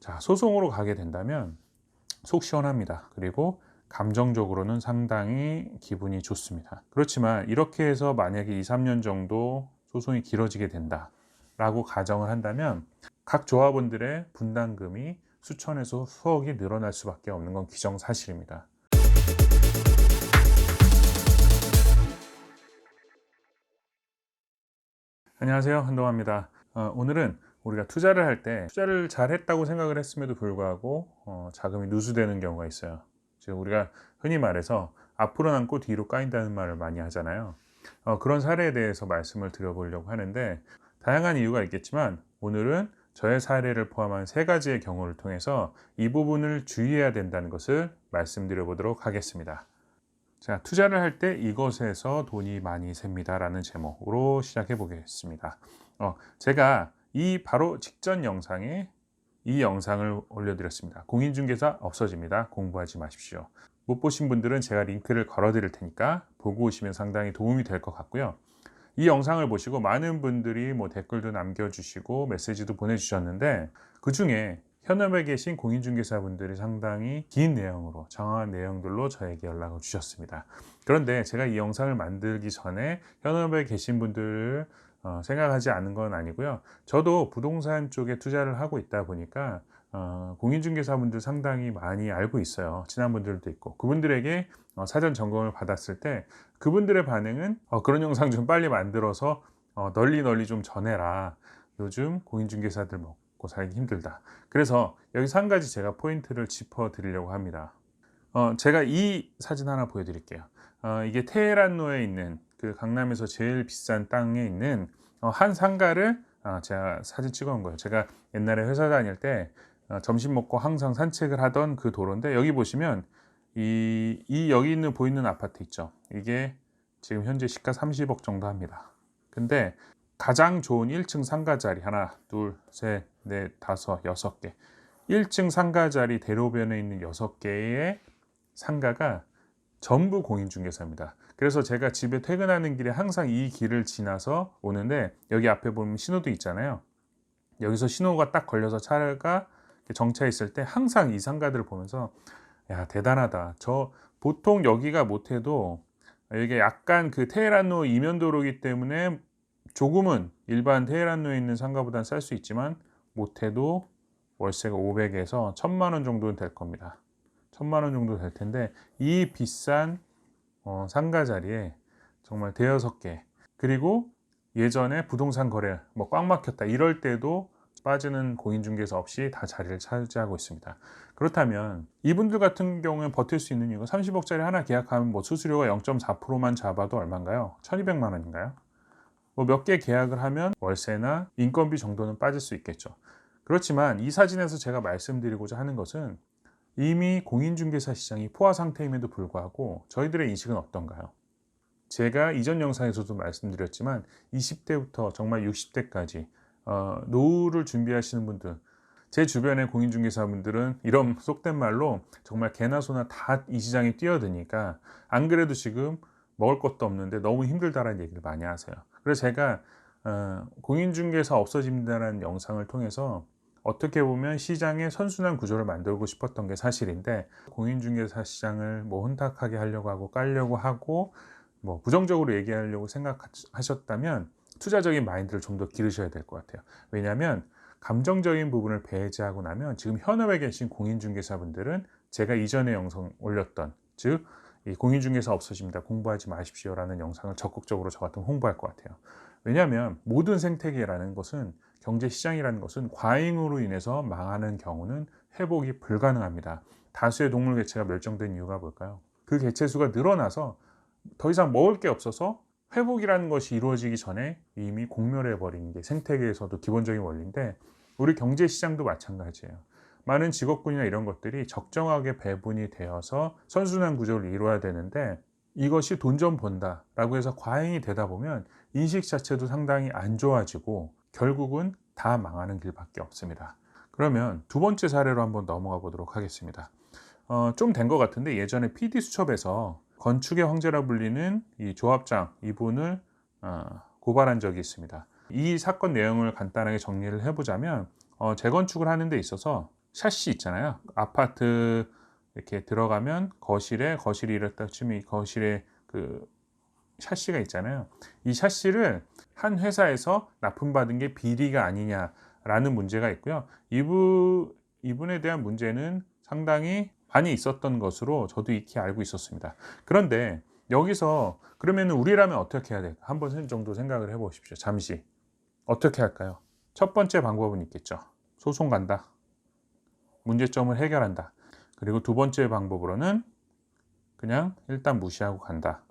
자, 소송으로 가게 된다면 속 시원합니다. 그리고 감정적으로는 상당히 기분이 좋습니다. 그렇지만 이렇게 해서 만약에 2, 3년 정도 소송이 길어지게 된다. 라고 가정을 한다면 각 조합원들의 분담금이 수천에서 수억이 늘어날 수밖에 없는 건 기정사실입니다. 안녕하세요. 한동화입니다. 어, 오늘은 우리가 투자를 할 때 투자를 잘 했다고 생각을 했음에도 불구하고 어, 자금이 누수되는 경우가 있어요. 즉 우리가 흔히 말해서 앞으로 남고 뒤로 까인다는 말을 많이 하잖아요. 어, 그런 사례에 대해서 말씀을 드려보려고 하는데 다양한 이유가 있겠지만 오늘은 저의 사례를 포함한 세 가지의 경우를 통해서 이 부분을 주의해야 된다는 것을 말씀드려 보도록 하겠습니다. 자, 투자를 할 때 이것에서 돈이 많이 셉니다. 라는 제목으로 시작해 보겠습니다. 어, 제가 이 바로 직전 영상에 이 영상을 올려드렸습니다. 공인중개사 없어집니다. 공부하지 마십시오. 못 보신 분들은 제가 링크를 걸어 드릴 테니까 보고 오시면 상당히 도움이 될 것 같고요. 이 영상을 보시고 많은 분들이 뭐 댓글도 남겨주시고 메시지도 보내주셨는데 그 중에 현업에 계신 공인중개사분들이 상당히 긴 내용으로 정확한 내용들로 저에게 연락을 주셨습니다. 그런데 제가 이 영상을 만들기 전에 현업에 계신 분들을 어, 생각하지 않은 건 아니고요. 저도 부동산 쪽에 투자를 하고 있다 보니까 어, 공인중개사분들 상당히 많이 알고 있어요. 친한 분들도 있고 그분들에게 어, 사전 점검을 받았을 때 그분들의 반응은 어, 그런 영상 좀 빨리 만들어서 어, 널리 널리 좀 전해라. 요즘 공인중개사들 먹고 살기 힘들다. 그래서 여기서 한 가지 제가 포인트를 짚어 드리려고 합니다. 어, 제가 이 사진 하나 보여드릴게요. 어, 이게 테헤란로에 있는 그 강남에서 제일 비싼 땅에 있는 어, 한 상가를 어, 제가 사진 찍어 온 거예요. 제가 옛날에 회사 다닐 때 어, 점심 먹고 항상 산책을 하던 그 도로인데 여기 보시면 이, 이 여기 있는 보이는 아파트 있죠. 이게 지금 현재 시가 30억 정도 합니다. 근데 가장 좋은 1층 상가 자리 하나, 둘, 셋, 넷, 다섯, 여섯 개. 1층 상가 자리 대로변에 있는 여섯 개의 상가가 전부 공인중개사입니다. 그래서 제가 집에 퇴근하는 길에 항상 이 길을 지나서 오는데 여기 앞에 보면 신호도 있잖아요. 여기서 신호가 딱 걸려서 차가 정차했을 때 항상 이 상가들을 보면서 야 대단하다. 저 보통 여기가 못해도 이게 약간 그 테헤란로 이면도로기 때문에 조금은 일반 테헤란로에 있는 상가보다는 쌀 수 있지만 못해도 월세가 500에서 1000만 원 정도는 될 겁니다. 1000만 원 정도 될 텐데 이 비싼 어, 상가 자리에 정말 대여섯 개 그리고 예전에 부동산 거래 뭐 꽉 막혔다 이럴 때도 빠지는 공인중개사 없이 다 자리를 차지하고 있습니다. 그렇다면 이분들 같은 경우에 버틸 수 있는 이유가 30억짜리 하나 계약하면 뭐 수수료가 0.4%만 잡아도 얼마인가요? 1200만 원인가요? 뭐 몇 개 계약을 하면 월세나 인건비 정도는 빠질 수 있겠죠. 그렇지만 이 사진에서 제가 말씀드리고자 하는 것은 이미 공인중개사 시장이 포화 상태임에도 불구하고 저희들의 인식은 어떤가요? 제가 이전 영상에서도 말씀드렸지만 20대부터 정말 60대까지 어, 노후를 준비하시는 분들 제 주변의 공인중개사분들은 이런 속된 말로 정말 개나 소나 다 이 시장에 뛰어드니까 안 그래도 지금 먹을 것도 없는데 너무 힘들다라는 얘기를 많이 하세요. 그래서 제가 어, 공인중개사 없어진다는 영상을 통해서 어떻게 보면 시장의 선순환 구조를 만들고 싶었던 게 사실인데 공인중개사 시장을 뭐 혼탁하게 하려고 하고 깔려고 하고 뭐 부정적으로 얘기하려고 생각하셨다면 투자적인 마인드를 좀 더 기르셔야 될 것 같아요. 왜냐하면 감정적인 부분을 배제하고 나면 지금 현업에 계신 공인중개사분들은 제가 이전에 영상 올렸던 즉이 공인중개사 없어집니다. 공부하지 마십시오라는 영상을 적극적으로 저 같으면 홍보할 것 같아요. 왜냐하면 모든 생태계라는 것은 경제 시장이라는 것은 과잉으로 인해서 망하는 경우는 회복이 불가능합니다. 다수의 동물 개체가 멸종된 이유가 뭘까요? 그 개체 수가 늘어나서 더 이상 먹을 게 없어서 회복이라는 것이 이루어지기 전에 이미 공멸해 버리는 게 생태계에서도 기본적인 원리인데 우리 경제 시장도 마찬가지예요. 많은 직업군이나 이런 것들이 적정하게 배분이 되어서 선순환 구조를 이루어야 되는데 이것이 돈 좀 번다라고 해서 과잉이 되다 보면 인식 자체도 상당히 안 좋아지고 결국은 다 망하는 길밖에 없습니다. 그러면 두 번째 사례로 한번 넘어가 보도록 하겠습니다. 어, 좀 된 것 같은데 예전에 PD 수첩에서 건축의 황제라 불리는 이 조합장 이분을 어, 고발한 적이 있습니다. 이 사건 내용을 간단하게 정리를 해보자면 어, 재건축을 하는 데 있어서 샤시 있잖아요. 아파트 이렇게 들어가면 거실에 거실이 이렇다 치면 이 거실에 그 샤시가 있잖아요. 이 샤시를 한 회사에서 납품받은 게 비리가 아니냐라는 문제가 있고요. 이분 이분에 대한 문제는 상당히 많이 있었던 것으로 저도 익히 알고 있었습니다. 그런데 여기서 그러면 우리라면 어떻게 해야 될까? 한 번 정도 생각을 해보십시오. 잠시 어떻게 할까요? 첫 번째 방법은 있겠죠. 소송 간다. 문제점을 해결한다. 그리고 두 번째 방법으로는 그냥 일단 무시하고 간다.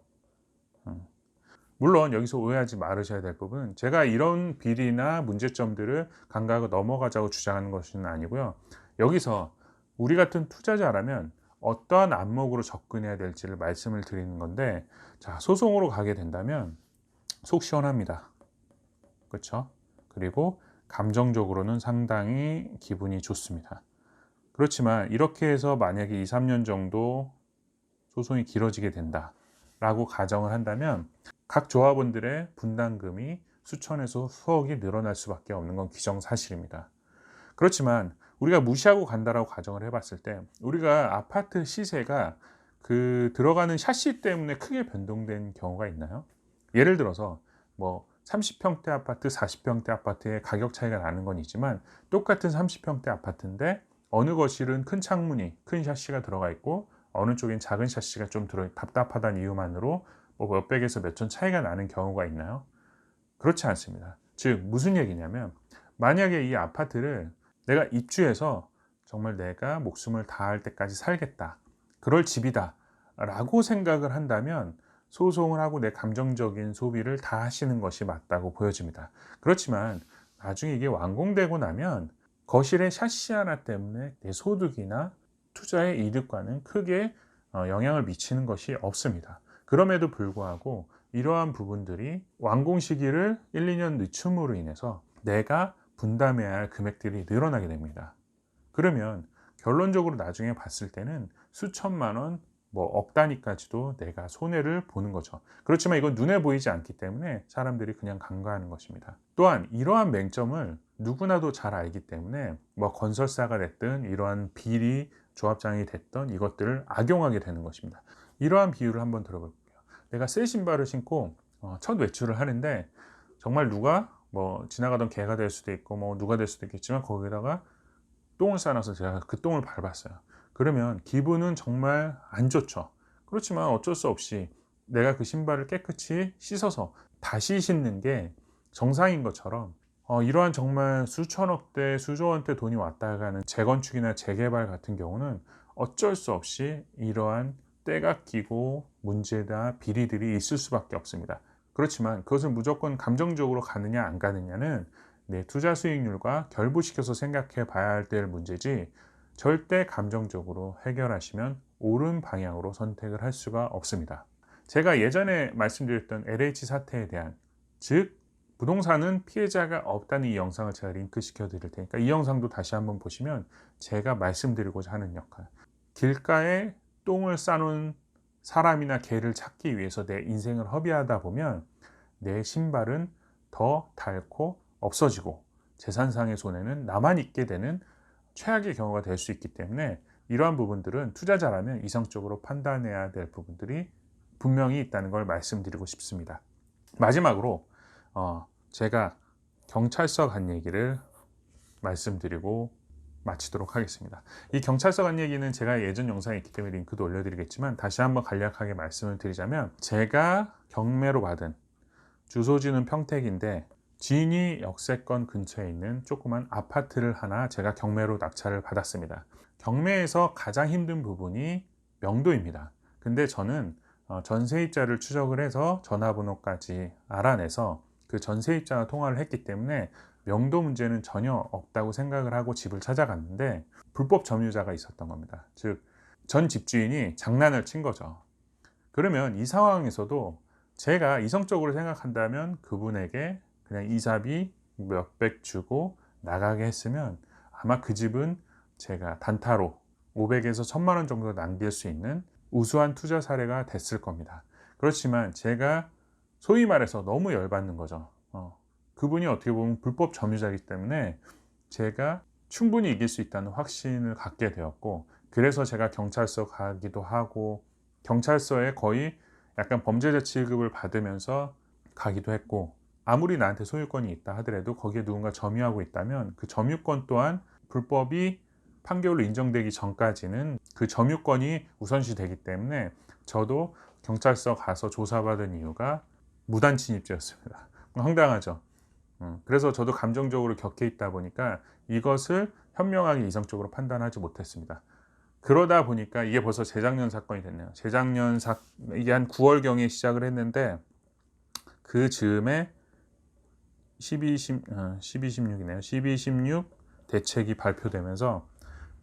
음. 물론 여기서 오해하지 말으셔야 될 부분은 제가 이런 비리나 문제점들을 간과하고 넘어가자고 주장하는 것은 아니고요. 여기서 우리 같은 투자자라면 어떠한 안목으로 접근해야 될지를 말씀을 드리는 건데 자 소송으로 가게 된다면 속 시원합니다. 그렇죠? 그리고 감정적으로는 상당히 기분이 좋습니다. 그렇지만 이렇게 해서 만약에 2, 3년 정도 소송이 길어지게 된다 라고 가정을 한다면 각 조합원들의 분담금이 수천에서 수억이 늘어날 수밖에 없는 건 기정사실입니다. 그렇지만 우리가 무시하고 간다라고 가정을 해봤을 때 우리가 아파트 시세가 그 들어가는 샤시 때문에 크게 변동된 경우가 있나요? 예를 들어서 뭐 30평대 아파트, 40평대 아파트의 가격 차이가 나는 건 있지만 똑같은 30평대 아파트인데 어느 거실은 큰 창문이 큰 샤시가 들어가 있고 어느 쪽엔 작은 샤시가 좀 들어 답답하다는 이유만으로 뭐 몇백에서 몇천 차이가 나는 경우가 있나요? 그렇지 않습니다. 즉 무슨 얘기냐면 만약에 이 아파트를 내가 입주해서 정말 내가 목숨을 다할 때까지 살겠다. 그럴 집이다. 라고 생각을 한다면 소송을 하고 내 감정적인 소비를 다 하시는 것이 맞다고 보여집니다. 그렇지만 나중에 이게 완공되고 나면 거실의 샤시 하나 때문에 내 소득이나 투자의 이득과는 크게 어, 영향을 미치는 것이 없습니다. 그럼에도 불구하고 이러한 부분들이 완공 시기를 1, 2년 늦춤으로 인해서 내가 분담해야 할 금액들이 늘어나게 됩니다. 그러면 결론적으로 나중에 봤을 때는 수천만 원, 뭐 억 단위까지도 내가 손해를 보는 거죠. 그렇지만 이건 눈에 보이지 않기 때문에 사람들이 그냥 간과하는 것입니다. 또한 이러한 맹점을 누구나도 잘 알기 때문에 뭐 건설사가 됐든 이러한 비리 조합장이 됐던 이것들을 악용하게 되는 것입니다. 이러한 비유를 한번 들어볼게요. 내가 새 신발을 신고 어, 첫 외출을 하는데 정말 누가 뭐 지나가던 개가 될 수도 있고 뭐 누가 될 수도 있겠지만 거기다가 똥을 싸놔서 제가 그 똥을 밟았어요. 그러면 기분은 정말 안 좋죠. 그렇지만 어쩔 수 없이 내가 그 신발을 깨끗이 씻어서 다시 신는 게 정상인 것처럼 어, 이러한 정말 수천억대, 수조원대 돈이 왔다 가는 재건축이나 재개발 같은 경우는 어쩔 수 없이 이러한 때가 끼고 문제나 비리들이 있을 수밖에 없습니다. 그렇지만 그것을 무조건 감정적으로 가느냐 안 가느냐는 내 투자 수익률과 결부시켜서 생각해 봐야 할 문제지 절대 감정적으로 해결하시면 옳은 방향으로 선택을 할 수가 없습니다. 제가 예전에 말씀드렸던 LH 사태에 대한 즉 부동산은 피해자가 없다는 이 영상을 제가 링크 시켜 드릴 테니까 이 영상도 다시 한번 보시면 제가 말씀드리고자 하는 역할 길가에 똥을 싸놓은 사람이나 개를 찾기 위해서 내 인생을 허비하다 보면 내 신발은 더 닳고 없어지고 재산상의 손해는 나만 있게 되는 최악의 경우가 될 수 있기 때문에 이러한 부분들은 투자자라면 이성적으로 판단해야 될 부분들이 분명히 있다는 걸 말씀드리고 싶습니다. 마지막으로 어, 제가 경찰서 간 얘기를 말씀드리고 마치도록 하겠습니다. 이 경찰서 간 얘기는 제가 예전 영상에 있기 때문에 링크도 올려드리겠지만 다시 한번 간략하게 말씀을 드리자면 제가 경매로 받은 주소지는 평택인데 진이 역세권 근처에 있는 조그만 아파트를 하나 제가 경매로 낙찰을 받았습니다. 경매에서 가장 힘든 부분이 명도입니다. 근데 저는 어, 전세입자를 추적을 해서 전화번호까지 알아내서 그 전세입자와 통화를 했기 때문에 명도 문제는 전혀 없다고 생각을 하고 집을 찾아갔는데 불법 점유자가 있었던 겁니다. 즉, 전 집주인이 장난을 친 거죠. 그러면 이 상황에서도 제가 이성적으로 생각한다면 그분에게 그냥 이사비 몇백 주고 나가게 했으면 아마 그 집은 제가 단타로 500에서 1000만 원 정도 남길 수 있는 우수한 투자 사례가 됐을 겁니다. 그렇지만 제가 소위 말해서 너무 열받는 거죠. 어, 그분이 어떻게 보면 불법 점유자이기 때문에 제가 충분히 이길 수 있다는 확신을 갖게 되었고 그래서 제가 경찰서 가기도 하고 경찰서에 거의 약간 범죄자 취급을 받으면서 가기도 했고 아무리 나한테 소유권이 있다 하더라도 거기에 누군가 점유하고 있다면 그 점유권 또한 불법이 판결로 인정되기 전까지는 그 점유권이 우선시 되기 때문에 저도 경찰서 가서 조사받은 이유가 무단 침입죄였습니다. 황당하죠. 음, 그래서 저도 감정적으로 격해 있다 보니까 이것을 현명하게 이성적으로 판단하지 못했습니다. 그러다 보니까 이게 벌써 재작년 사건이 됐네요. 재작년 사 이게 한 9월경에 시작을 했는데 그 즈음에 12, 10, 어, 12, 16이네요. 12, 16 대책이 발표되면서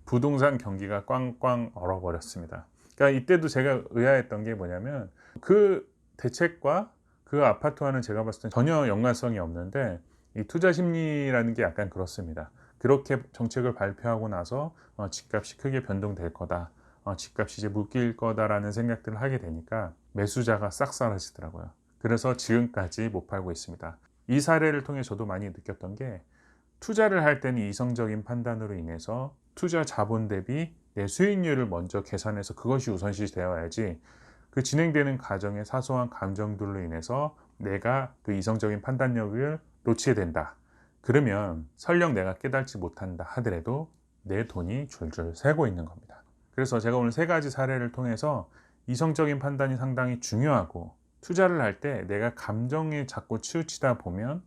부동산 경기가 꽝꽝 얼어버렸습니다. 그러니까 이때도 제가 의아했던 게 뭐냐면 그 대책과 그 아파트와는 제가 봤을 때 전혀 연관성이 없는데 이 투자 심리라는 게 약간 그렇습니다. 그렇게 정책을 발표하고 나서 어, 집값이 크게 변동될 거다. 어, 집값이 이제 묶일 거다라는 생각들을 하게 되니까 매수자가 싹 사라지더라고요. 그래서 지금까지 못 팔고 있습니다. 이 사례를 통해 저도 많이 느꼈던 게 투자를 할 때는 이성적인 판단으로 인해서 투자 자본 대비 내 수익률을 먼저 계산해서 그것이 우선시 되어야지 그 진행되는 과정의 사소한 감정들로 인해서 내가 그 이성적인 판단력을 놓치게 된다. 그러면 설령 내가 깨닫지 못한다 하더라도 내 돈이 줄줄 새고 있는 겁니다. 그래서 제가 오늘 세 가지 사례를 통해서 이성적인 판단이 상당히 중요하고 투자를 할 때 내가 감정에 자꾸 치우치다 보면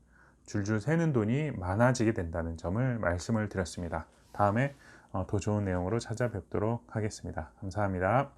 줄줄 새는 돈이 많아지게 된다는 점을 말씀을 드렸습니다. 다음에 어, 더 좋은 내용으로 찾아뵙도록 하겠습니다. 감사합니다.